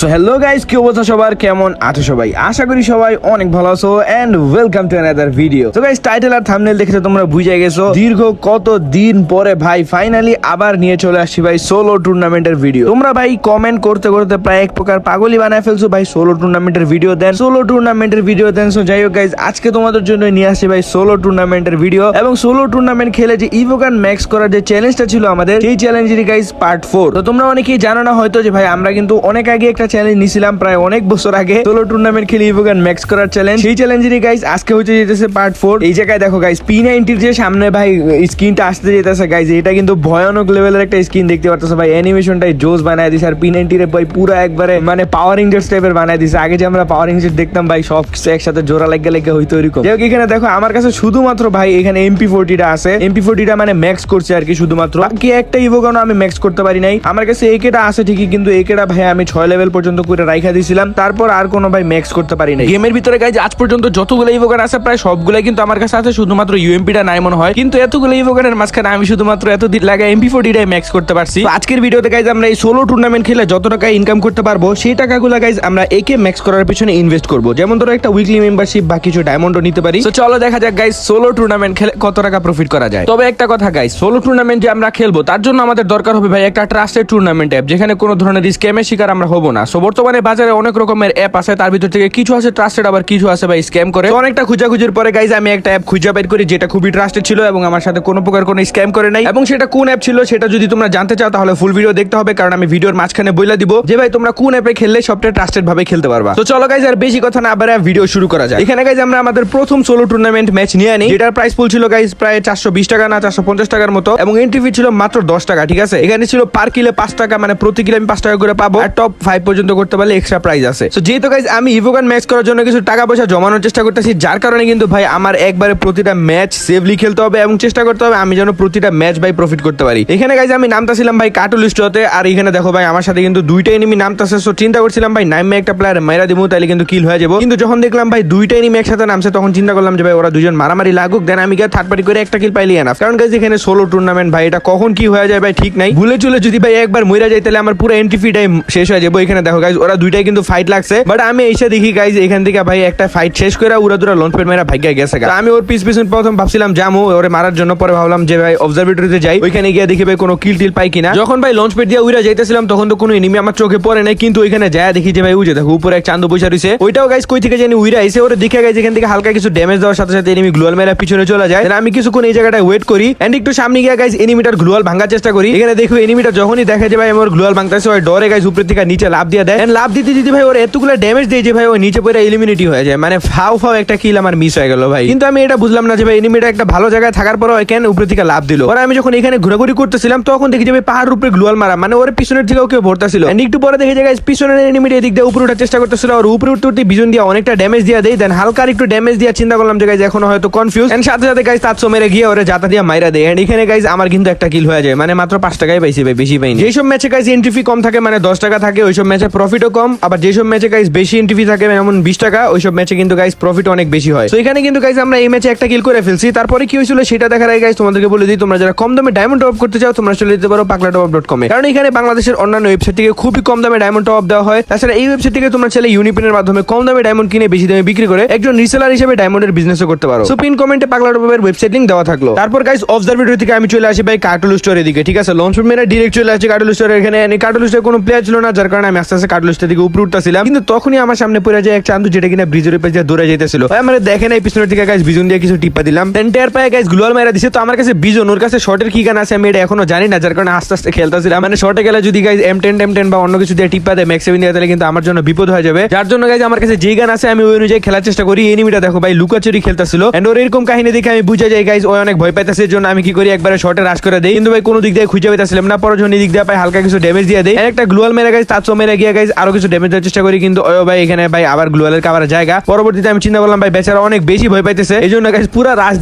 So hello guys কি অবস্থা সবার? কেমন আছো সবাই? আশা করি সবাই অনেক ভালো আছো and welcome to another video তো গাইস টাইটেল আর থাম্বনেল দেখে তোমরা বুঝে গেছো। দীর্ঘ কত দিন পরে ভাই ফাইনালি আবার নিয়ে চলে আসছি ভাই সোলো টুর্নামেন্টের ভিডিও তোমরা ভাই কমেন্ট করতে করতে প্রায় এক প্রকার পাগলই বানায় ফেলছো ভাই সোলো টুর্নামেন্টের ভিডিও দেন। সোলো টুর্নামেন্টের ভিডিও দেন। সো যাই হোক গাইস আজকে তোমাদের জন্য নিয়ে আসছি ভাই সোলো টুর্নামেন্টের ভিডিও এবং সোলো টুর্নামেন্ট খেলে যে ইভোগান ম্যাক্স করার যে চ্যালেঞ্জটা ছিল আমাদের, সেই চ্যালেঞ্জেরই গাইস পার্ট ফোর তো তোমরা অনেকেই জানো না হয়তো যে ভাই, আমরা কিন্তু অনেক আগে একটা চ্যালেঞ্জ নিছিলাম প্রায় অনেক বছর আগে। সোলো টুর্নামেন্ট খেলে ইভোগান ম্যাক্স করার চ্যালেঞ্জ সেই চ্যালেঞ্জেরই গাইস আজকে হচ্ছে যেতেছে পার্ট ফোর এই জায়গায় দেখো গাইস পি নাইনটির যে সামনে ভাই স্ক্রিনটা আসতে যেতেছে গাইস এটা কিন্তু ভয়ানক লেভেলের একটা স্ক্রিন দেখতে পারতেছে ভাই। অ্যানিমেশনটাই জোস বানায় দিছে। আর পি নাইনটির ভাই পুরো একবারে মানে পাওয়ার রেঞ্জার্স টাইপের বানায় দিছে। আগে যে আমরা পাওয়ার রেঞ্জার দেখতাম ভাই, সব কিছু একসাথে জোড়া লেগে লেগে হইতো এরকম। যাই এখানে দেখো, আমার কাছে শুধুমাত্র ভাই এখানে এমপি ফোরটিটা আছে। এমপি ফোরটিটা মানে ম্যাক্স করছে আর কি শুধুমাত্র। বাকি একটা ইভোগানো আমি ম্যাক্স করতে পারি নাই। আমার কাছে একেটা আছে ঠিকই, কিন্তু একেটা ভাই আমি ছয় লেভেল পর্যন্ত করে রাইখা দিয়েছিলাম তারপর আর কোনো ভাই ম্যাক্স করতে পারি নাই। গেমের ভিতরে গাইজ আজ পর্যন্ত যতগুলো ইভোগান আছে প্রায় সবগুলাই কিন্তু আমার কাছে আছে শুধুমাত্র ইউএমপিটা নাই মনে হয়। কিন্তু এতগুলো ইভোগানের মাঝখানে আমি শুধুমাত্র এত দিন লাগা এমপি ফোরটিটাই ম্যাক্স করতে পারছি। আজকের ভিডিওতে গাইজ আমরা এই সোলো টুর্নামেন্ট খেলে যত টাকা ইনকাম করতে পারব সেই টাকাগুলো গাইজ আমরা একে ম্যাক্স করার পিছনে ইনভেস্ট করব। যেমন ধরো একটা উইকলি মেম্বারশিপ বা কিছু ডায়মন্ডও নিতে পারি। তো চলো দেখা যাক গাইজ সোলো টুর্নামেন্ট খেলে কত টাকা প্রফিট করা যায়। তবে একটা কথা গাইজ সোলো টুর্নামেন্ট যে আমরা খেলব তার জন্য আমাদের দরকার হবে ভাই একটা ট্রাস্টেড টুর্নামেন্ট অ্যাপ যেখানে কোনো ধরনের স্ক্যামের শিকার আমরা হব না। সো বর্তমানে বাজারে অনেক রকমের অ্যাপ আছে। তার ভিতর থেকে কিছু আছে ট্রাস্টেড আবার কিছু আছে বা স্ক্যাম করে। অনেকটা খুঁজাখুঁজির পরে গাইজ আমি একটা অ্যাপ খুঁজে বের করি, যেটা খুবই ট্রাস্টেড ছিল এবং আমার সাথে কোনো প্রকার কোনো স্ক্যাম করে নাই। এবং সেটা কোন অ্যাপ ছিল, সেটা যদি তোমরা জানতে চাও, তাহলে ফুল ভিডিও দেখতে হবে, কারণ আমি ভিডিওর মাঝখানে বইলা দিব। যে ভাই, তোমরা কোন অ্যাপে খেললে সবটা ট্রাস্টেড ভাবে খেলতে পারবা? তো চলো গাইজ আর বেশি কথা না আবার ভিডিও শুরু করা যায় এখানে গাইজ আমরা আমাদের প্রথম সোলো টুর্নামেন্ট ম্যাচ নিয়ে আনি, যেটার প্রাইস পুল ছিল গাইজ প্রায় চারশো বিশ টাকা না, চারশো পঞ্চাশ টাকার মতো। এবং এন্ট্রি ফি ছিল মাত্র দশ টাকা, ঠিক আছে? এখানে ছিল পার কিলো পাঁচ টাকা মানে প্রতি কিলো আমি পাঁচ টাকা করে পাবো। টপ ফাইভ পর্যন্ত করতে পারলে এক্সট্রা প্রাইজ আছে। তো যেহেতু গাইজ আমি ইভোগান ম্যাচ করার জন্য কিছু টাকা পয়সা জমানোর চেষ্টা করতেছি, যার কারণে কিন্তু ভাই আমার একবারে প্রতিটা ম্যাচ সেভলি খেলতে হবে এবং চেষ্টা করতে হবে আমি যেন প্রতিটা ম্যাচ ভাই প্রফিট করতে পারি। এখানে গাইজ আমি নামতাছিলাম ভাই কাটুল স্টোতে আর এখানে দেখো ভাই, আমার সাথে কিন্তু দুইটা এনিমি নামতাছে। সো চিন্তা করছিলাম ভাই নামে একটা প্লেয়ার মেরা দিব তাহলে কিন্তু কিল হয়ে যাব। কিন্তু যখন দেখলাম ভাই, দুইটা এনিমি একসাথে নামছে, তখন চিন্তা করলাম যে ভাই, ওরা দুজন মারামারি লাগুক দেন আমি গিয়ে থার্ড পার্টি করে একটা কিল পাইলি এনাফ কারণ গাইজ এখানে সোলো টুর্নামেন্ট ভাই, এটা কখন কি হয়ে যায় ভাই, ঠিক নাই। ভুলে চলে যদি ভাই একবার মইরা যায় তাহলে আমার পুরো এন্ট্রি ফি টাইম শেষ হয়ে যাব এখানে দেখো গাইজ ওরা দুইটাই কিন্তু ফাইট লাগছে বাট আমি এসে দেখি গাইজ এখান থেকে ভাই একটা ফাইট শেষ করে উড়া দুরা লঞ্চ পেট মেরা ভাগ্যা গেছে আমি ওর পিস পিছন প্রথম ভাবছিলাম জামু ওরে মারার জন্য, পরে ভাবলাম যে ভাই অবজারভেটরিতে যাই, ওইখানে গিয়ে দেখি ভাই কোনো কিল টিল পাই কিনা। যখন ভাই লঞ্চ পেট দিয়ে উড়া যাইতেছিলাম, তখন তো কোনো এনিমি আমার চোখে পড়ে নাই, কিন্তু ওইখানে যায়, দেখি যে ভাই উজে দেখো, উপরে এক চান্দু পয়সা রয়েছে ওইটাও গাইজ কই থেকে জানি উইরা আইসে ওরে দেখে গাইজ এখান থেকে হালকা কিছু ড্যামেজ দেওয়ার সাথে সাথে এনিমি গ্লোয়াল মেরা পিছনে চলে যায়। আমি কিছুক্ষণ এই জায়গাটায় ওয়েট করি এন্ড একটু সামনে গিয়ে গাইজ এনিমিটার গ্লোয়াল ভাঙার চেষ্টা করি। এখানে দেখো এনিমিটা যখনই দেখে যে ভাই আমার গ্লোয়াল ভাঙতেছে, ওই ডরে গাইজ উপরে থেকে নিচে লাভ দিয়ে দেয়। লাভ দিতে দিতে ভাই ওর এতগুলো ড্যামেজ দেয় যে ভাই ও নিচে পড়ে এলিমিনেটি হয়ে যায়। মানে ফাও ফাও একটা কিল আমার মিস হয়ে গেল ভাই। কিন্তু আমি এটা বুঝলাম না যে ভাই এনিমিটা একটা ভালো জায়গায় থাকার পরও কেন উপরে থেকে লাভ দিল? ওরা আমি যখন এখানে ঘোরাঘুরি করতেছিলাম, তখন দেখি যে ভাই পাহাড়ের উপরে গ্লোয়াল মারা। মানে ওর পিছনের দিকেও কেউ ভরতেছিল। And একটু পরে দেখে যে guys, পিছনের এনিমিটা এদিক দিয়ে উপরে উঠার চেষ্টা করতেছিল। আর উপরে উঠতে উঠতে বিজন দিয়ে অনেকটা ড্যামেজ দিয়ে দেয়। দেন হালকা একটু ড্যামেজ দিয়ে চিন্তা করলাম যে গাইজ এখনও হয়তো কনফিউজ এন্ড সাথে সাথে গাইজ তাৎসো মেরে গিয়ে ওরে জাতা দিয়ে মাইরা দেয়। এন্ড এখানে গাইজ আমার কিন্তু একটা কিল হয়ে যায়। মানে মাত্র পাঁচ টাকায় পাইছি ভাই, বেশি পাইনি। যেসব ম্যাচে গাইজ এন্ট্রি ফি কম থাকে মানে দশ টাকা থাকে ওইসব ম্যাচে প্রফিটও কম, আবার যেসব ম্যাচে গাইজ বেশি এন্ট্রি থাকে, যেমন বিশ টাকা, ওইসব ম্যাচে কিন্তু গাইজ প্রফিট অনেক বেশি হয়। তো এখানে কিন্তু গাইজ আমরা এই ম্যাচে একটা কিল করে ফেলছি। তারপরে কি হয়েছিল সেটা দেখার আগে গাইজ তোমাদেরকে বলে দিই, তোমরা যারা কম দামে ডায়মন্ড টপ করতে চাও, তোমরা চলে যেতে পারো পাকলা টপ ডট কমে কারণ এখানে বাংলাদেশের অন্যান্য ওয়েবসাইট থেকে খুবই কম দামে ডায়মন্ড টপ দেওয়া হয়। তাছাড়া এই ওয়েবসাইট থেকে তোমরা চাইলে ইউনিপিনের মাধ্যমে কম দামে ডায়মন্ড কিনে বেশি দামে বিক্রি করে একজন রিসেলার হিসেবে ডায়মন্ডের বিজনেসও করতে পারো। সো পিন কমেন্টে পাগলা টপের ওয়েবসাইট লিংক দেওয়া থাকল। তারপর গাইজ অবজারভেটরি থেকে আমি চলে আসি ভাই কার্টুল স্টোরের দিকে ঠিক আছে? লঞ্চ মেরা ডিরেক্ট চলে আসছে কার্টুল স্টোরের এখানে। কার্টুল স্টোরে কোনো প্লেয়ার ছিল না, যার কারণে আমি আস্তে আস্তে কার্টুল স্টোর দিকে উপরে উঠতেছিলাম। কিন্তু তখনই আমার সামনে পড়ে যায় এক চান্দু যেটা কিনা ব্রিজের উপরে দিয়ে দৌড়ে যেতেছিল ভাই আমার দেখে নাই পিছনের দিকে গাইজ বিজন দিয়ে কিছু টিপা দিলাম। দেন টের পায়ে গাইজ গ্লোয়াল মেরা দিছে। তো আমার কাছে বিজন ওর কাছে শর্টের কি গান আছে আমি এটা এখনও জানি না, যার কারণে আস্তে আস্তে খেলতেছিলাম। মানে শর্টে গেলে যদি guys M ten M ten বা অন্য কিছু দিয়ে টিপা দেয় ম্যাক্স সেভেন দিয়ে তাহলে কিন্তু আমার জন্য বিপদ হয়ে যাবে। যার জন্য গাইজ আমার কাছে যেই গান আছে আমি ওই অনুযায়ী খেলার চেষ্টা করি। এনিমিটা দেখো ভাই, লুকাচুরি খেলতেছিল। এন্ড ওর এরকম কাহিনী দেখে আমি বুঝে যাই গাইজ ওই অনেক ভয় পাইতেছে। এর জন্য আমি কি করি, একবারে শর্টে রাশ করে দেই। কিন্তু ভাই কোনো দিক দিয়ে খুঁজে পাইতেছিলাম না। পরে দিক দিয়ে পাই হালকা কিছু ড্যামেজ দিয়ে দেয় একটা গ্লোয়াল মেরে গাইজ তার মেরে গিয়ে গাইজ আরও কিছু ড্যামেজ দেওয়ার চেষ্টা করি, কিন্তু ওই ভাই এখানে ভাই আবার গ্লোয়ালের কাবার জায়গা। পরবর্তীতে আমি চিন্তা করলাম, ভাই বেচারা অনেক বেশি ভয় পাইতেছে। এই জন্য গাইজ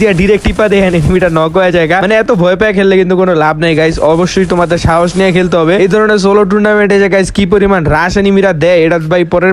দিয়ে ডিরেক্ট টিপা এনিমিটা নক হয়ে জায়গা। মানে এত ভয় পেয়ে খেললে কিন্তু কোনো লাভ নেই গাইজ অবশ্যই তোমাদের সাহস নিয়ে খেলতে হবে। এই ধরনের সোলো টুর্নামেন্টে যে গাইজ কি পরিমাণ এনিমিরা দেয়, এটা ভাই পরের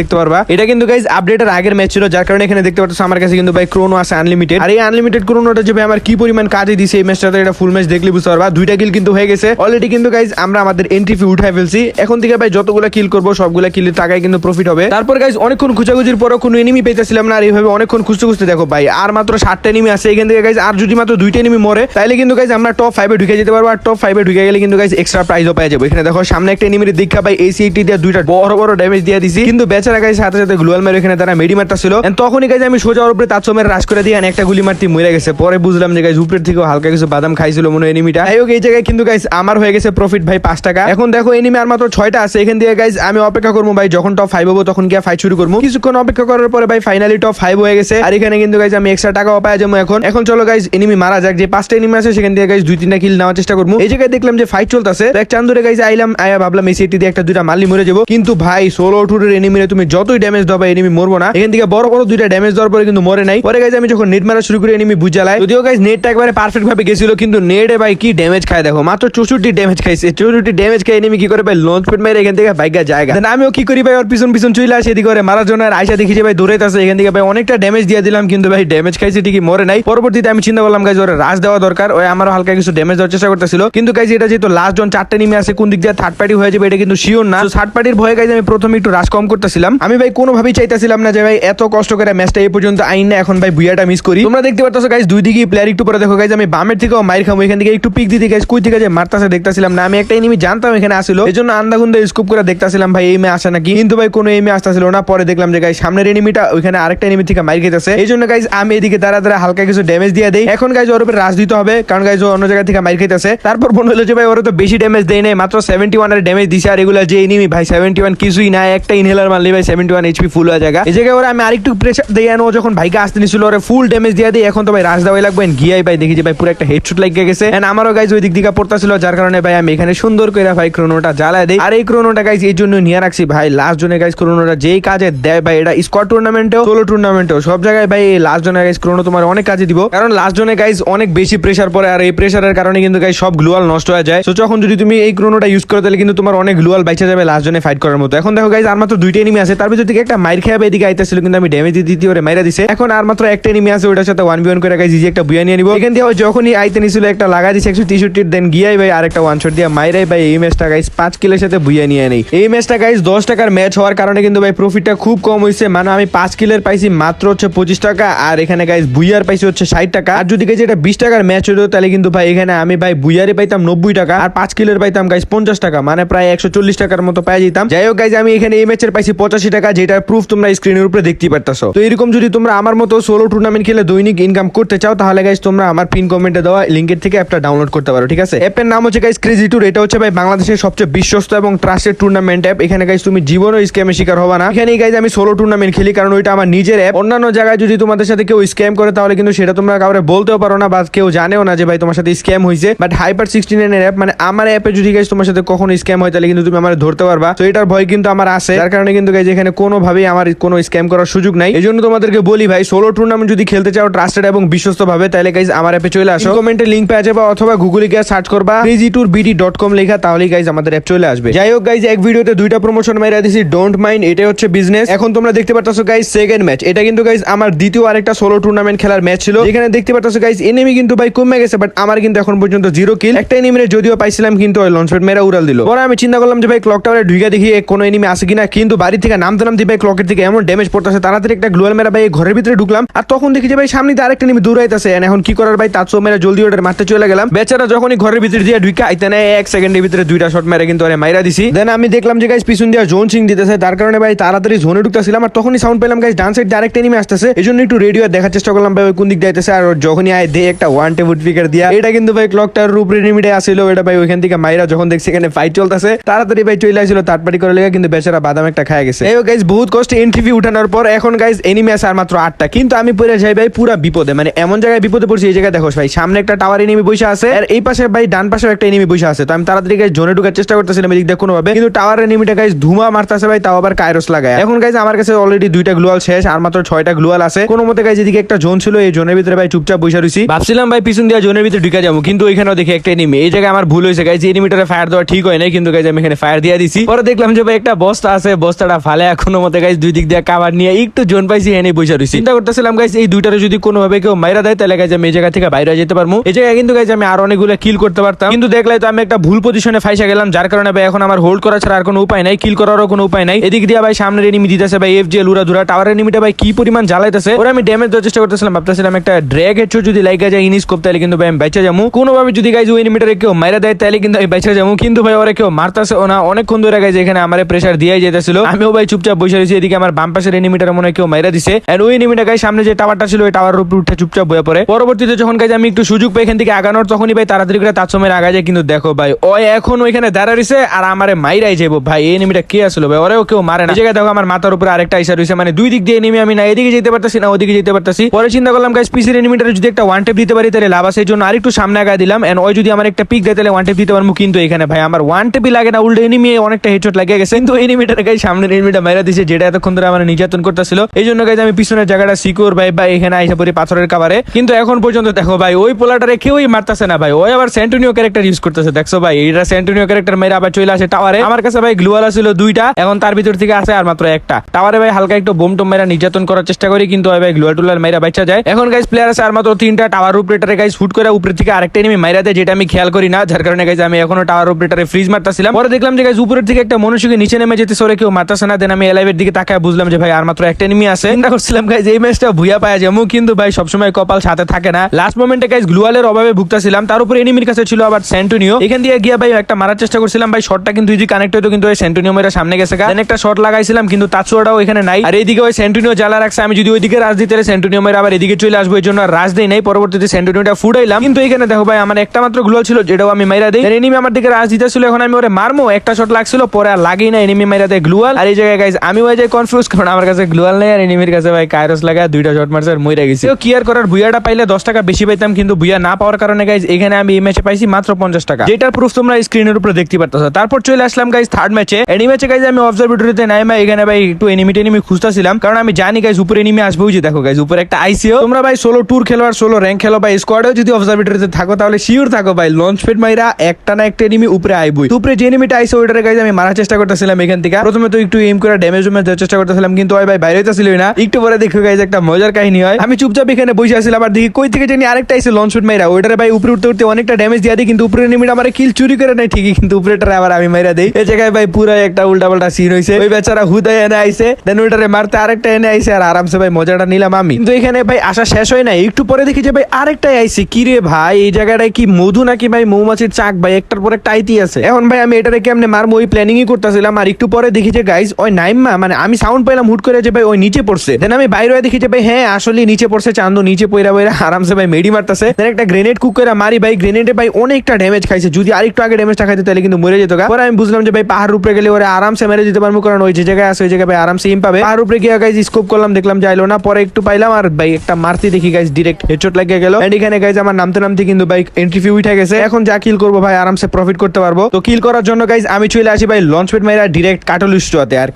দেখতে পারবা। এটা কিন্তু গাইজ আপডেটের আগের ম্যাচ ছিল, যার কারণে এখানে দেখতে পাচ্ছ আমার কাছে কিন্তু ভাই ক্রোনো আছে আনলিমিটেড আর এই আনলিমিটেড ক্রোনোটা যে ভাই আমার কি পরিমাণ কাজে দিছে এই ম্যাচটাতে এটা ফুল ম্যাচ দেখলে বুঝতে পারবা। দুইটা কিল কিন্তু হয়ে গেছে। অলরেডি কিন্তু গাইজ আমরা আমাদের এন্ট্রি ফি উঠাই ফেলছি। এখন থেকে ভাই যতগুলো যতগুলো কিল করব, সবগুলা কিলের টাকায় কিন্তু প্রফিট হবে। তারপর গাইজ অনেকক্ষণ খুঁজাখুঁজির পরও কোনো এনিমি পেতেছিলাম না, আর এইভাবে অনেকক্ষণ খুঁজতে খুঁজতে দেখো ভাই, আর মাত্র সাতটা এনিমি আছে, এখান থেকে গাইজ আর যদি মাত্র দুইটা এনিমি মরে তাহলে কিন্তু গাইজ আমরা টপ ফাইভে ঢুকে যেতে পারব, আর টপ ফাইভে ঢুকে গেলে কিন্তু গাইজ এক্সট্রা প্রাইজও পেয়ে যাব। এখানে দেখো, সামনে একটা এনিমির দীক্ষা পাই এই সিটি দিয়ে দুইটা বড় বড় ড্যামেজ দিয়ে দিছি। কিন্তু বেচারা গাইজ সাথে সাথে গ্লোয়াল মেরে এখানে তারা মেডি মারটা ছিল তখনই গাইজ আমি সোজা উপরে তাৎসমের রাশ করে দিয়ে একটা গুলি মারতে মরে গেছে। পরে বুঝলাম যে গাইজ উপরের থেকেও হালকা কিছু বাদাম খাইছিল মনে এনিমিটা এই জায়গায় কিন্তু গাইজ আমার হয়ে গেছে প্রফিট ভাই পাঁচ টাকা। এখন দেখো এনিমি আর মাত্র ছয়টা আছে, এখান থেকে গাইজ আমি অপেক্ষা করব ভাই, যখন টপ ফাইভ হব তখন গিয়ে ফাইট শুরু করব। কিছুক্ষণ অপেক্ষা করার পরে ভাই ফাইনালি টপ ফাইভ হয়ে গেছে। আর এখানে কিন্তু গাইজ আমি এক্সট্রা টাকাও পাওয়া যাব এখন। এখন চলো গাইজ এনিমি মারা যাক। যে পাঁচটা এনিমি আছে, সেখান থেকে গাইজ দুই তিনটা কিল নেওয়ার চেষ্টা করব। এই জায়গায় দেখলাম যে ফাইট চলতেছে। এক চান্দুরে গাইজ আইলাম, আয়া ভাবলাম, এই সিটি দিয়ে একটা দুইটা মারলি মরে যাব। কিন্তু ভাই ষোলো টুরের এনিমিরে তুমি যতই ড্যামেজ ভাই এনিমি মরবো না। এখান থেকে বড় বড় দুইটা ড্যামেজ দেওয়ার পরে কিন্তু মরে নাই। পরে গাইজ আমি যখন নেট মারা শুরু করে এনিমি বুঝালাই যদিও গাইজ নেটটা একবারে পারফেক্ট ভাবে গেছিল, কিন্তু নেটে ভাই, কি ড্যামেজ খায় দেখো। মাত্র চৌষট্টি ড্যামেজ খাইছে। চৌষট্টি ড্যামেজ খাই এনিমি কি করে ভাই লঞ্চ পেট মেরে এখান থেকে বাইকা জায়গা। Then আমিও কি করি ভাই, ওর পিছন পিছন চলে আসে, এদিকে করে মারার জন্য আর আইসা দেখি যে ভাই দূরে আছে, এখান থেকে ভাই অনেকটা ড্যামেজ দিয়ে দিলাম, কিন্তু ভাই ড্যামেজ খাইছে ঠিকই, মরে নাই। পরবর্তীতে আমি চিন্তা করলাম, গাইজ, ওর রাজ দেওয়া দরকার। ওই আমারও হালকা কিছু ড্যামেজ দেওয়ার চেষ্টা করতেছিল। কিন্তু গাইজ, এটা যেহেতু লাস্ট জন চারটে নিমে আছে, কোন দিক দিয়ে থার্ড পার্টি হয়ে যাবে, এটা কিন্তু শিওর না। থার্ড পার্টির ভয়ে গাইজ, আমি প্রথমে একটু রাশ কম করতেছিলাম। আমি ভাই কোনোভাবেই চাইতেছিলাম না যে ভাই এত কষ্ট করে ম্যাচটা এই পর্যন্ত আইন না এখন ভাই বুয়াটা মিস করি। তোমরা দেখতে পারতেছো, গাইজ, দুই দিকে প্লেয়ার একটু পরে দেখো, গাইজ, আমি বামের থেকেও মাইর খাব এখান থেকে একটু পিক দিতে, গাইজ, কুই থেকে যে মারতাছে, দেখতাছিলাম না। আমি একটা এনিমি জানতাম এখানে আসলো এই জন্য আন্দাগুন্দা স্কোপ করে দেখতাছিলাম ভাই, এই মে আসে নাকি? কিন্তু ভাই, কোনো এমে আসতেছিল না। পরে দেখলাম যে গাইজ সামনের এনিমিটা ওইখানে আরেকটা এনিমি থেকে মাইর খেতেছে এই জন্য গাইজ আমি এদিকে দাঁড়া দাঁড়া হালকা কিছু ড্যামেজ দিয়ে দেই। এখন গাইজ ওর উপরে রাজ দিতে হবে। কারণ গাইজ অন্য জায়গা থেকে মাইর খেতেছে তারপর মনে হলো যে, ভাই, ওরা তো বেশি ড্যামেজ দেয় নাই। মাত্র সেভেন্টি ওয়ানের ড্যামেজ দিছে। আর এগুলো যে এনিমি ভাই সেভেন্টি ওয়ান কিছুই না একটা ইনহেলার মারলে ভাই সেভেন্টি ওয়ান এইচপি ফুল হয়ে জায়গা এই জায়গায় ওরা, আমি আরেকটু প্রেশার দিয়ে আনো যখন ভাইকে আসতে নিছিল ওরা ফুল ড্যামেজ দিয়ে দিই। এখন তো, ভাই, রাজ দেওয়াই লাগবে। গিয়াই, ভাই, দেখি যে, ভাই, পুরো একটা হেডশুট লাগিয়ে গেছে। And আমারও গাইজ ওই দিক দিকে পড়তেছিল, যার কারণে, ভাই, আমি এখানে সুন্দর করে, ভাই ক্রোনোটা জ্বালায় দেই। আর এই ক্রোনোটা গাইজ এই জন্য নিয়ে রাখছি। ভাই লাস্ট জনে গাইজ ক্রোনোটা যেই কাজে দেয়, ভাই, এটা স্কোয়াড টুর্নামেন্টেও সোলো টুর্নামেন্টেও সব জায়গায়, ভাই লাস্ট জনে গাইজ ক্রোনো তোমার অনেক কাজে দিব। কারণ লাস্ট জোনে গাইজ অনেক বেশি প্রেশার পড়ে আর এই প্রেশারের কারণে কিন্তু গাইজ সব গ্লুয়াল নষ্ট হয়ে যায়। তো যখন যদি তুমি এই ক্রোনোটা ইউজ করো, তাহলে কিন্তু তোমার অনেক গ্লুয়াল বাইচা যাবে লাস্ট জনে ফাইট করার মতো। এখন দেখো গাইজ আর মাত্র দুইটা এনিমি আছে। তার ভিতর থেকে একটা মাইর খেয়ে এদিকে আইতেছিল, কিন্তু আমি ড্যামেজ দিতে ওরে মাইরা দিছে। এখন আর মাত্র একটা এনিমি আছে ওটার সাথে ওয়ান বি ওয়ান করে গাইজ ইজি একটা বুয়া নিয়ে নিবো এখান দিয়ে যখনই আইতে নিছিল, একটা লাগা দিছে, একশো তেষট্টির দেন গিয়াই, ভাই, আরেকটা ওয়ান শট দিয়ে মাইরাই, ভাই, এই ম্যাচটা গাইজ পাঁচ কিলের সাথে বুয়া নিয়ে নেই এই ম্যাচটা গাইজ দশ টাকার ম্যাচ হওয়ার কারণে কিন্তু ভাই প্রফিটটা খুব কম হয়েছে মানে আমি পাঁচ কিলের পাইছি মাত্র হচ্ছে পঁচিশ টাকা, আর এখানে গাইজ বুইয়ার পাইছি হচ্ছে ষাট টাকা। আর যদি গাইজ এটা বিশ টাকার ম্যাচ হতো তাহলে কিন্তু ভাই এখানে আমি ভাই বুইয়ারে পাইতাম নব্বই টাকা, আর পাঁচ কিলের পাইতাম গাইজ পঞ্চাশ টাকা। মানে প্রায় একশো চল্লিশ টাকার মতো পাই যেতাম। যাই হোক গাইজ আমি এখানে এই ম্যাচের পাইছি পঁচাশি টাকা যেটার প্রুফ তোমরা স্ক্রিনের উপরে দেখতে পারতেছো। তো এরকম যদি তোমরা আমার মতো সোলো টুর্নামেন্ট খেলে দৈনিক ইনকাম করতে চাও, তাহলে গাইজ তোমরা আমার পিন কমেন্টে দেওয়া লিঙ্কের থেকে অ্যাপটা ডাউনলোড করতে পারো, ঠিক আছে? অ্যাপের নাম হচ্ছে গাইজ ক্রেজি ট্যুর এটা হচ্ছে, ভাই, বাংলাদেশের সবচেয়ে বিশ্বস্ত এবং ট্রাস্টেড টুর্নামেন্ট অ্যাপ এখানে গাইজ তুমি জীবনও স্ক্যামের শিকার হবা না। এখানে গাইজ আমি সোলো টুর্নামেন্ট খেলি, কারণ ওইটা আমার নিজের অ্যাপ অন্যান্য জায়গায় যদি তোমাদের সাথে কেউ স্ক্যাম করে, তাহলে কিন্তু সেটা তোমরা কাউরে বলতেও পারো না বা কেউ জানেও না যে ভাই তোমার সাথে স্ক্যাম হয়েছে বাট হাইপার সিক্সটি নাইনের অ্যাপ মানে আমার অ্যাপে যদি গাইজ তোমার সাথে কখনো স্ক্যাম হয়, তাহলে কিন্তু তুমি আমার ধরতে পারবা। তো এটার ভয় কিন্তু আমার আছে। যার কারণে কিন্তু গাইজ এখানে কোনোভাবেই আমার কোনো স্ক্যাম করার সুযোগ নাই। এই জন্য তোমাদেরকে বলি ভাই সোলো টুর্নামেন্ট যদি খেলতে চাও ট্রাস্টেড এবং বিশ্বস্ত ভাবে তাহলে গাইজ আমার অ্যাপে চলে আসো। কমেন্টে লিঙ্ক পেয়ে যাবে অথবা গুগলে গিয়ে সার্চ করবা। Crazy tour BD dot com লেখা, তাহলেই গাইজ আমাদের অ্যাপ চলে আসবে। যাই হোক গাইজ এক ভিডিওতে দুইটা প্রমোশন মাইরা দিছি ডোন্ট মাইন্ড এটা হচ্ছে বিজনেস এখন তোমরা দেখতে পারতেছো গাইজ সেকেন্ড ম্যাচ এটা কিন্তু গাইজ আমার দ্বিতীয় আরেকটা সোলো টুর্নামেন্ট খেলার ম্যাচ ছিল। এখানে দেখতে পারতেছো গাইজ এনিমি কিন্তু, ভাই, কমে গেছে বাট আমার কিন্তু এখন পর্যন্ত জিরো কিল একটা এনিমি যদিও পাইছিলাম, কিন্তু ওই লঞ্চ মেরা উড়াল দিল। পরে আমি চিন্তা করলাম যে, ভাই ক্লক টাওয়ারে ঢুকে দেখি কোনো এনিমি আছে কিনা। কিন্তু বাড়ি থেকে নামতে নামতে, ভাই ক্লকের থেকে এমন ড্যামেজ পড়তেছে, তাড়াতাড়ি একটা গ্লোয়াল মেরা, ভাই, ঘরের ভিতরে ঢুকলাম। আর তখন দেখি যে, ভাই, সামনে আরেকটা এনিমি দূরাইতেছে এখন কি করার, ভাই তাৎসো মেরা জলদি ওটার মারতে চলে গেলাম। বেচারা যখনই ঘরের ভিতরে দিয়ে ঢুকে আইতে নেয় এক সেকেন্ডের ভিতরে দুইটা শট মেরে কিন্তু মাইরা দিছি। দেন আমি দেখলাম যে গাইজ পিছন দিয়ে জোন সিং দিতেছে, তার কারণে ভাই তাড়াতাড়ি জোনে ঢুকতেছিলাম আর তখনই সাউন্ড পেলাম গাইজ ডান সাইড দিয়ে আরেকটা এনিমি আসতেছে। এই জন্য একটু রেডিও দেখার চেষ্টা করলাম ভাই কোন দিক দিয়ে আইতেছে আর যখনই আয় দে একটা ওয়ান টেবুল ফিকার দিয়া। এটা কিন্তু ভাই ক্লক ক্লকটার উপরে এনিমিটা আসছিল এটা ভাই ওইখান থেকে মাইরা যখন দেখছি এখানে ফাইট চলতেছে, তাড়াতাড়ি ভাই চলে আসছিল তার করে লেগে কিন্তু বেচারা বাদাম একটা খায় গেছে। এই গাইজ বহুত কষ্টে এনটিভি উঠানোর পর এখন গাইজ এনিমি আছে আর মাত্র আটটা। কিন্তু আমি পড়ে যাই ভাই পুরা বিপদে মানে এমন জায়গায় বিপদে পড়ছি, এই জায়গায় দেখো ভাই, সামনে একটা টাওয়ার এনিমি বসে আছে, আর এই পাশে ভাই ডান পাশে একটা এনিমি বসে আছে। তো আমি তাড়াতাড়ি গাইজ জোনে ঢুকার চেষ্টা করতেছিলাম এদিক দিয়ে কোনোভাবে, কিন্তু টাওয়ার এনিমিটা গাইজ ধুমা মারতেছে ভাই, তাও আবার কাইরোস লাগায়। এখন গাইজ আমার কাছে অলরেডি দুইটা গ্লোয়াল শেষ, আর মাত্র ছয়টা গ্লোয়াল আছে। কোনো মতে গাইজ এদিকে একটা জোন ছিল, এই জোনের ভিতরে ভাই চুপচাপ বসে রয়েছি ভাবছিলাম ভাই পিছন দিয়ে জোনের ভিতরে ঢুকে যাব, কিন্তু ওইখানেও দেখি একটা এনিমি এই জায়গায় আমার ভুল হয়েছে গাইজ এনিমিটারে ফায়ার দেওয়া ঠিক হয় নাই, কিন্তু গাইজ আমি এখানে ফায়ার দিয়ে দিছি। পরে দেখলাম যে ভাই একটা বস্তা আছে, বস্তাটা ফালে এখনও মতে গাইজ দুই দিক দিয়ে কাবার নিয়ে একটু জোন পাইছি, এনে বসে রয়েছি চিন্তা করতেছিলাম গাইজ এই দুইটারে যদি কোনোভাবে কেউ মাইরা দেয়, তাহলে গাইজ আমি এই জায়গা থেকে বাইরে যেতে পারব। এই জায়গায় কিন্তু গাইজ আমি আর অনেকগুলো কিল করতে পারতাম। কিন্তু দেখলাই তো আমি একটা ভুল পজিশনে ফাইসা গেলাম, যার কারণে ভাই এখন আমার হোল্ড করা ছাড়া আর কোনো উপায় নাই কিল করারও কোনো উপায় নাই। এদিক দিয়ে ভাই সামনের এনিমি দিতেছে ভাই এফ জে লুরা ধুরা টাওয়ার এনিমিটা ভাই কি পরিমাণ জ্বালাইতেছে? ওরা আমি ড্যামেজ দেওয়ার চেষ্টা করতেছিলাম, ভাবতেছিলাম একটা ড্র্যাগ হেডশট যদি লাইগা যায় ইনিস কোপ তাহলে কিন্তু ভাই আমি বেঁচে যাব কোনোভাবে যদি গাইজ ওই এনিমিটারে কেউ মাইরা দেয় তাহলে কিন্তু আমি বেঁচে যাব কিন্তু ভাই ওরা কেউ মারতেছে না। অনেকক্ষণ ধরে গাইজ এখানে আমার প্রেশার দিয়ে যেতেছিল আমিও ভাই চুপচাপ বসে রয়েছি, এদিকে আমার বাম পাশের এনিমিটার মনে হয় কেউ মাইরা দিছে। এন্ড ওই এনিমিটা গাই সামনে যে টাওয়ারটা ছিল, ওই টাওয়ারের উপর উঠে চুপচাপ বয়ে পড়ে। পরবর্তীতে যখন গাইজ আমি একটু সুযোগ পাই এখান থেকে আগানোর, তখনই ভাই তাড়াতাড়ি করে তার সময় আগা যায়। কিন্তু দেখো ভাই, ও এখন ওইখানে দাঁড়া রয়েছে আর আমারে মাইরাই যাব ভাই, এই এনিমিটা কে আসলো ভাই, ওরেও কেউ মারে না। জায়গায় দেখো, আমার মাথার উপরে আরেকটা আইসা রয়েছে মানে দুই দিক দিয়ে এনিমি আমি না এদিকে যেতে পারতেছি, না ওদিকে যেতে পারতেছি। পরে চিন্তা করলাম গাইজ পিসির এনিমিটার যদি একটা ওয়ান টেপ দিতে পারি, তাহলে লাভ আছে। জন্য আরেকটু সামনে আগা দিলাম। এন্ড ওই যদি আমার একটা পিক দেয়, তাহলে ওয়ান টেপ দিতে পারব কিন্তু এখানে। ভাই, আমার ওয়ান টেপই লাগে না। উল্টো এনিমি অনেকটা হেডশট লাগে গেছে। কিন্তু এনিমিটার গাই সামনের এনিমিটা মেরা দিছে, যেটা এতক্ষণ ধরে আমার নির্যাতন করতেছিল। এই জন্য গাইজ আমি পিছনের জায়গাটা সিকিউর ভাই ভাই এখানে আইসা পড়ি পাথরের কাবারে কিন্তু এখন পর্যন্ত দেখো, ভাই, ওই পোলাটারে কেউই মারতেছে না, ভাই। ওই আবার সেন্টোনিও ক্যারেক্টার ইউজ করতেছে। দেখছ, ভাই এটা সেন্টোনিও ক্যারেক্টার মেরে আবার চলে আসে টাওয়ারে আমার কাছে ভাই গ্লুয়ালা ছিল দুইটা, এখন তার ভিতর থেকে আছে আর মাত্র একটা। টাওয়ারে ভাই হালকা একটু বোম টোম মেরা নির্যাতন করার চেষ্টা করি, কিন্তু ভাই গ্লুয়াল টুলার মেরা বাচ্চা যায়। এখন গাইজ প্লেয়ার আছে আর মাত্র তিনটা টাওয়ার অপারেটরে গাইজ ফুট করে উপরে থেকে আরেকটা এনিমি মাইরা দেয়, যেটা আমি খেয়াল করি না, যার কারণে গাইজ আমি এখনও টাওয়ার অপারেটরে ফ্রিজ মারতাছিলাম। পরে দেখলাম যে গাইজ উপরের থেকে একটা মনুষ্যকে নিচে নেমে যেতে সরে কেউ মারতাছে না দেন আমি এলাইভের দিকে তাকায় বুঝলাম যে ভাই আর মাত্র একটা এনিমি আছে। চিন্তা করছিলাম গাইজ এই ম্যাচটা ভুয়া পাওয়া যাব কিন্তু ভাই সবসময় কপাল সাথে থাকে না। লাস্ট মোমেন্টে গাইজ গ্লুয়ালের অভাবে ভুগতাছিলাম, তার উপর এনিমির কাছে ছিল আবার সেন্টোনিও এখান দিয়ে গিয়ে ভাই একটা মারার চেষ্টা করছিলাম, ভাই শটটা কিন্তু যদি কানেক্ট কিন্তু ওই সেন্টোনিও মেরে সামনে গেছে গা। একটা শট লাগাইছিলাম, কিন্তু তাছুয়াটাও এখানে নাই। আর এইদিকে ওই সেন্টোনিও জ্বালা রাখছে, আমি যদি ওইদিকে রাজ দিতে সেন্টোনিও মেরে আবার এদিকে চলে আসব এই জন্য রাজ দেই নাই। পরবর্তীতে সেন্টোনিওটা ফুটাইলাম। কিন্তু এখানে দেখো ভাই, আমার একটা মাত্র গ্লোল ছিল, যেটাও আমি মাইরা দিই। এনিমি আমার দিকে রাজ দিতেছিল, এখন আমি ওরে মারমো? একটা শট লাগছিল, পরে আর লাগেই না এনিমি মাইরা দেয় গ্লুয়াল আর এই জায়গায় গাইজ আমি ওই যে কনফিউজ কারণ আমার কাছে গ্লুয়াল নেই, আর এনিমির কাছে ভাই কাইরস লাগা, দুইটা শট মারছে আর মইরা গেছি। কিয়ার করার ভুইয়াটা পাইলে দশ টাকা বেশি পাইতাম, কিন্তু ভুইয়া না পাওয়ার কারণে গাইজ এখানে আমি এই ম্যাচে পাইছি মাত্র পঞ্চাশ টাকা। যেটার প্রুফ তোমরা স্ক্রিনের উপরে দেখতে পারতেছো। তারপর চলে আসলাম গাইজ থার্ড ম্যাচে এনি ম্যাচে গাইজ আমি অবজারভেটরিতে নাই মা এখানে, ভাই, একটু এনিমি টেনিমি খুঁজতেছিলাম। কারণ আমি জানি গাইজ উপরে এনিমি আসবে যে, দেখো গাইজ উপরে একটা আইসিও তোমরা, ভাই সোলো ট্যুর খেলো আর সোলো র্যাঙ্ক খেলো বা স্কোয়াডেও যদি অবজারভেটরিতে থাকো, তাহলে শিওর থাকো, ভাই লঞ্চ পেট মাইরা একটা না একটা এনিমি উপরে আইবই। উপরে যে এনিমিটা আইসে ওইটারে গাইজ আমি মারার চেষ্টা করতেছিলাম এখান থেকে। প্রথমে তো একটু এম করে ড্যামেজ ড্যামেজ দেওয়ার চেষ্টা করতেছিলাম, কিন্তু ওই ভাই বাইরে হইতেছিল না। একটু পরে দেখো গাইজ একটা মজার কাহিনী হয়। আমি চুপচাপ এখানে বসে আসছিলাম আর দেখি কই থেকে জানি আরেকটা আইসে লঞ্চ পেট মাইরা। ওইটারে, ভাই, উপরে উঠতে উঠতে অনেকটা ড্যামেজ দিয়ে দিই, কিন্তু উপরে এনিমিটা আমার কিল চুরি করে নেয় ঠিকই, কিন্তু উপরেটারে আবার আমি মাইরা দেই। জায়গায় ভাই পুরো একটা উল্টা পাল্টা সিন হইছে। ওই বেচারা হুদায় এনে আইছে দেন ওইটারে মারতে আরেকটা এনে আইছে, আর আরামসে ভাই মজাটা নিলাম আমি। কিন্তু এখানে ভাই আসা শেষ হয় না একটু পরে দেখি যে ভাই আরেকটাই আইছে। কি রে ভাই, এই জায়গাটায় কি মধু নাকি ভাই মৌমাছির চাক? ভাই একটার পর আইতি আছে। এখন ভাই আমি এটারে কেমনে মারবো? ওই প্ল্যানিংই করতেছিলাম। আর একটু পরে দেখি যে গাইজ ওই নাইমা মানে আমি সাউন্ড পাইলাম হুট করে যে ভাই ওই নিচে পড়ছে। দেন আমি বাইরে দেখি যে ভাই হ্যাঁ আসলে নিচে পড়ছে চান্দু, নিচে পয়রা পয়রা আরামসে ভাই মেডি মারতেছে। দেন একটা গ্রেনেড কুক করে মারি ভাই। গ্রেনেডে ভাই অনেকটা ড্যামেজ খাইছে। যদি আরেকটু আগে ড্যামেজটা খাইতে তাহলে কিন্তু মরে যেত। পরে আমি বুঝলাম যে ভাই পাহাড় উপরে গেলে ওরা আরামসে মেরে দিতে পারব, কারণ ওই যে জায়গায় আছে, ওই জায়গায় ভাই আরামসে ইম পাবে। পাহাড় উপরে গিয়ে গাইজ স্কোপ করলাম, দেখলাম যাইলো না, পরে একটু পাইলাম, আর ভাই একটা মারতে দেখি গাইজ ডিরেক্ট হেডশট গেল। এন্ড এখানে গাইজ আমার নামতে নামতে কিন্তু ভাই এন্ট্রি ফি উঠে গেছে। এখন যা কিল করব ভাই, আরামসে প্রফিট করতে পারব। তো কিল করার জন্য গাইজ আমি চলে আসি ভাই লঞ্চ পেট ডিরেক্ট আর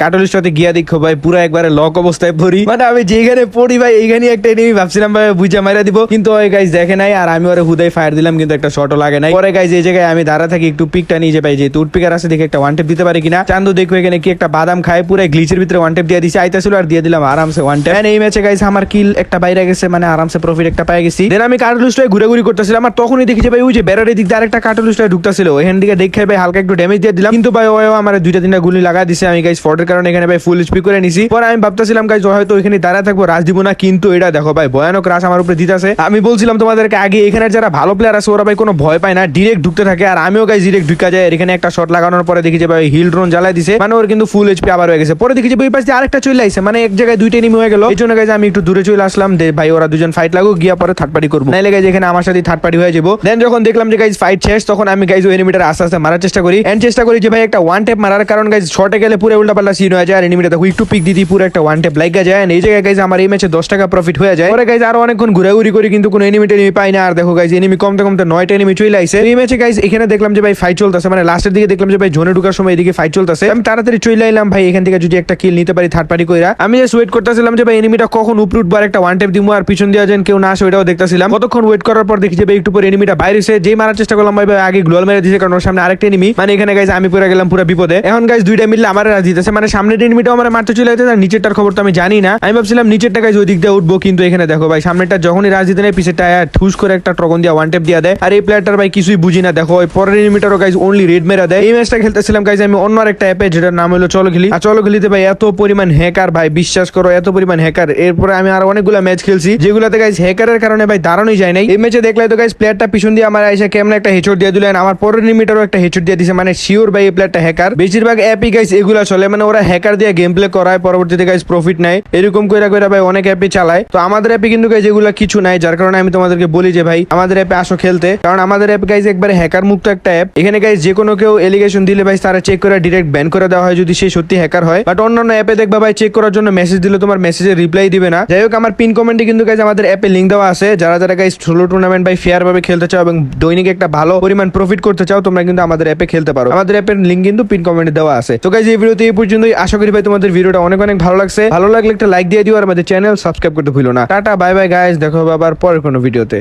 গিয়া দেখো ভাই, পুরো একবারে লক অবস্থায় পড়ি। মানে আমি যেখানে পড়ি ভাই এইখানে একটা এনিমি ভাবছিলাম ভাই বুঝা মাইরা দিব। কিন্তু ওই গাইজ দেখে নাই, আর আমি ওরে হুদাই ফায়ার দিলাম, কিন্তু একটা শটও লাগে নাই। পরে গাইজ এই জায়গায় আমি দাঁড়া থাকি, একটু পিকটা নিয়ে যে ভাই যে টুট পিকার আছে, দেখে একটা টেপ দিতে পারি কিনা? চান্দু দেখো এখানে কি একটা বাদাম খায় পুরো গ্লিচের ভিতরে ওয়ান টেপ দিয়ে দিছে। আইতাছিল আর দিয়ে দিলাম আরামসে ওয়ান টেপ এই ম্যাচে গাইজ আমার কিল একটা বাইরে গেছে মানে আরামসে প্রফিট একটা পেয়ে গেছি। দেন আমি কার্টুলিস্টে ঘুরে ঘুরে করতেছিলাম আর তখনই দেখি যে, ভাই, ওই যে বেড়ারের দিক দিয়ে আরেকটা কার্টুলিস্টে ঢুকতেছিল। এখান দিকে দেখে, ভাই, হালকা একটু ড্যামেজ দিয়ে দিলাম। কিন্তু, ভাই, ওই আমার দুইটা তিনটা গুলি লাগা দিছে। আমি গাইজ ফটের কারণে এখানে, ভাই ফুল স্পিক করে নিছি। পরে আমি ভাবতেছিলাম গাইজ হয়তো ওইখানে দাঁড়ায় থাকব রাজ দিব না, কিন্তু এটা দেখো, ভাই, ভয়ানক রাস আমার উপরে দিতেছে। আমি বলছিলাম তোমাদেরকে আগে এখানে যারা ভালো প্লেয়ার আছে, ওরা, ভাই, কোনো ভয় পায় না ডিরেক্ট ঢুকতে থাকে। আর আমিও গাইজ ডিরেক্ট ঢুকা যায়। এখানে একটা শট লাগানোর পরে দেখি ভাই হিল ড্রোন জ্বালাই দিছে মানে ওর কিন্তু ফুল এইচপি আবার হয়ে গেছে। পরে দেখি যে ওই পাশে আরেকটা চলে আইছে মানে এক জায়গায় দুইটা এনিমি হয়ে গেল। এই জন্য আমি একটু দূরে চলে আসলাম ভাই ওরা দুজন ফাইট লাগুক, গিয়া পরে থার্ড পার্টি করব। নাইলে গাইজ এখানে আমার সাথে থার্ড পার্টি হয়ে যাব। দেন যখন দেখলাম যে গাইজ ফাইট শেষ, তখন আমি গাইজ ওই এনিমিটার আস্তে আস্তে মারার চেষ্টা করি। এন্ড চেষ্টা করি যে ভাই একটা ওয়ান টেপ মারার, কারণ গাইজ শর্টে গেলে পুরো উল্টা পাল্টা সিন হয়ে যায়, আর এনিমিটা দেখো একটু পিক দিদি পুরো একটা ওয়ান টেপ লাইগা যায়। এই জায়গায় গাইজ আমার এই ম্যাচে দশ টাকা প্রফিট হয়ে যায়। পরে গাইজ আরও অনেকক্ষণ ঘুরাঘুরি করি, কিন্তু কোনো এনিমি টেনিমি পাই না। আর দেখো গাইজ এনিমি কমতে কমতে নয়টা এনিমি চলে আইছে। এই ম্যাচে গাইজ এখানে দেখলাম যে ভাই ফাইট চলতেছে মানে লাস্টের দিকে দেখলাম যে ভাই জোনে ঢুকার সময় এদিকে ফাইট চলতেছে। আমি তাড়াতাড়ি চলে আইলাম ভাই, এখান থেকে যদি একটা কিল নিতে পারি থার্ড পার্টি কইরা। আমি জাস্ট ওয়েট করতেছিলাম যে, ভাই এনিমিটা কখন উপরে উঠবো আর একটা ওয়ান টেপ দিব আর পিছন দিয়ে যেন কেউ না আসে, ওইটাও দেখতেছিলাম। কতক্ষণ ওয়েট করার পর দেখি যে, ভাই, একটু পরে এনিমিটা বাইরে এসে যেই মারার চেষ্টা করলাম, ভাই আগে গ্লোয়াল মেরে দিয়েছে কারণ ওর সামনে আরেকটা এনিমি মানে এখানে গাইজ আমি পুরো গেলাম পুরো বিপদে। এখন গাইজ দুইটা মিললে আমার রাজ দিতেছে। মানে সামনের এনিমিটাও আমার মারতে চলে যেতে আর নিচেরটার খবর তো আমি জানি না। আমি ভাবছিলাম নিচেরটা গাইজ ওই দিক দিয়ে উঠবো, কিন্তু এখানে দেখো, ভাই, সামনেরটা যখনই রাজ দিতে নেয় পিছেরটা ঠুস করে একটা ট্রগন দিয়ে ওয়ান টেপ দিয়ে দেয়। আর এই প্লেয়ারটার ভাই, কিছুই বুঝি না। দেখো, ওই পরের এনিমিটারও গাইজ অনলি রেড মেরা দেয়। এই ম্যাচটা খেলতেছিলাম গেছিলাম গাইজ আমি অন্য একটা অ্যাপে যেটার নাম হলো চলো খেলি আর চলো খেলিতে ভাই এত পরিমাণ হ্যাকার ভাই, বিশ্বাস করো, এত পরিমাণ হ্যাকার এরপরে আমি আর অনেকগুলো ম্যাচ খেলছি, যেগুলোতে গাইজ হ্যাকারের কারণে ভাই দাঁড়ানোই যায় নাই। এই ম্যাচে দেখলে তো গাইজ প্লেয়ারটা পিছন দিয়ে আমার এসে কেমন একটা হেচর দিয়ে দিলেন আমার পরের মিটারও একটা হেচর দিয়ে দিছে। মানে শিওর ভাই, এই প্লেয়ারটা হ্যাকার বেশিরভাগ অ্যাপই গাইজ এগুলা চলে। মানে ওরা হ্যাকার দিয়ে গেম প্লে করায়, পরবর্তীতে গাইজ প্রফিট নেয়। এরকম কইরা কইরা ভাই অনেক অ্যাপই চালায়। তো আমাদের অ্যাপে কিন্তু গাইজ এগুলা কিছু নাই, যার কারণে আমি তোমাদেরকে বলি যে ভাই, আমাদের অ্যাপে আসো খেলতে। কারণ আমাদের অ্যাপ গাইজ একবারে হ্যাকার মুক্ত একটা অ্যাপ এখানে গাইজ যে কোনো কেউ এলিগেশন দিলে, ভাই চেক করে ডিরেক্ট ব্যান করে দেওয়া হয় যদি সে সত্যি হ্যাকার হয়। বাট অন্যান্য অ্যাপে দেখবা ভাই চেক করার জন্য মেসেজ দিলে তোমার মেসেজে রিপ্লাই দিবে না। যাই হোক, আমার পিন কমেন্টে কিন্তু গাইজ আমাদের অ্যাপে লিঙ্ক দেওয়া আছে। যারা যারা গাইজ ষোলো টুর্নামেন্ট ভাই ফেয়ার ভাবে খেলতে চাও এবং দৈনিক একটা ভালো পরিমাণ প্রফিট করতে চাও, তোমরা কিন্তু আমাদের অ্যাপে খেলতে পারো। আমাদের অ্যাপের লিঙ্ক কিন্তু পিন কমেন্টে দেওয়া আছে। তো গাইজ এই ভিডিওতে এই পর্যন্তই। আশা করি ভাই তোমাদের ভিডিওটা অনেক অনেক ভালো লাগছে। ভালো লাগলে একটা লাইক দিয়ে দিও আর আমাদের চ্যানেল সাবস্ক্রাইব করতে ভুলো না। টাটা বাই বাই গাইজ দেখো আবার পরের কোনো ভিডিওতে